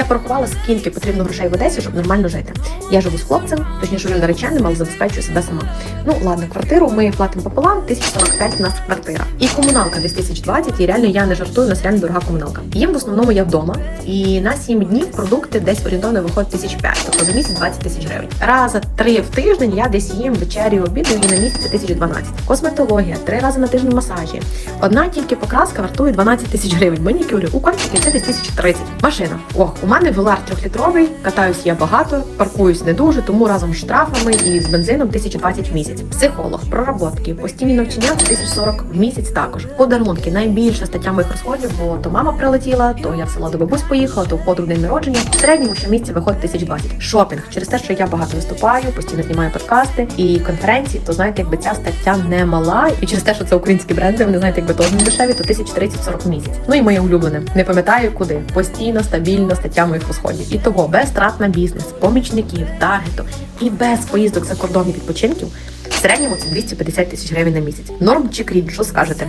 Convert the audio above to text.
Я порахувала, скільки потрібно грошей в Одесі, щоб нормально жити. Я живу з хлопцем, точніше він нареченим, але забезпечую себе сама. Ну ладно, квартиру ми платимо пополам, 1045 у нас квартира. І комуналка десь 1020, і реально я не жартую, у нас реально дорога комуналка. Їм в основному я вдома, і на 7 днів продукти десь орієнтовно виходить 1005, тобто за місяць 20 тисяч гривень. Раза три в тиждень я десь їм вечерю, обідаю і на місяць 1012. Косметологія, три рази на тиждень масажі. Одна тільки покраска вартує 12 тисяч гривень. Манікюри, укольчики це десь 1030. Машина. Ох, у мене велар трьохлітровий, катаюсь я багато, паркуюсь не дуже, тому разом з штрафами і з бензином 1020 в місяць. Психолог, проработки, постійні навчання це 1040 в місяць також. Подарунки найбільша стаття моїх розходів, бо то мама прилетіла, то я в село до бабусь поїхала, то в подруг день народження. В середньому щомісяця виходить 1020. Шопінг через те, що я багато виступаю, постійно знімаю подкасти і конференції, то знаєте, якби ця стаття не мала, і через те, що це українські бренди, вони знаєте, якби теж не дешеві, то 1030-40 в місяць. Ну і моє улюблене. Не пам'ятаю куди. Постійно, стабільно стаття моїх розходів. І того без трат на бізнес, помічників, таргету і без поїздок за кордон і відпочинків. В середньому це 250 тисяч гривень на місяць. Норм чи крінж, що скажете?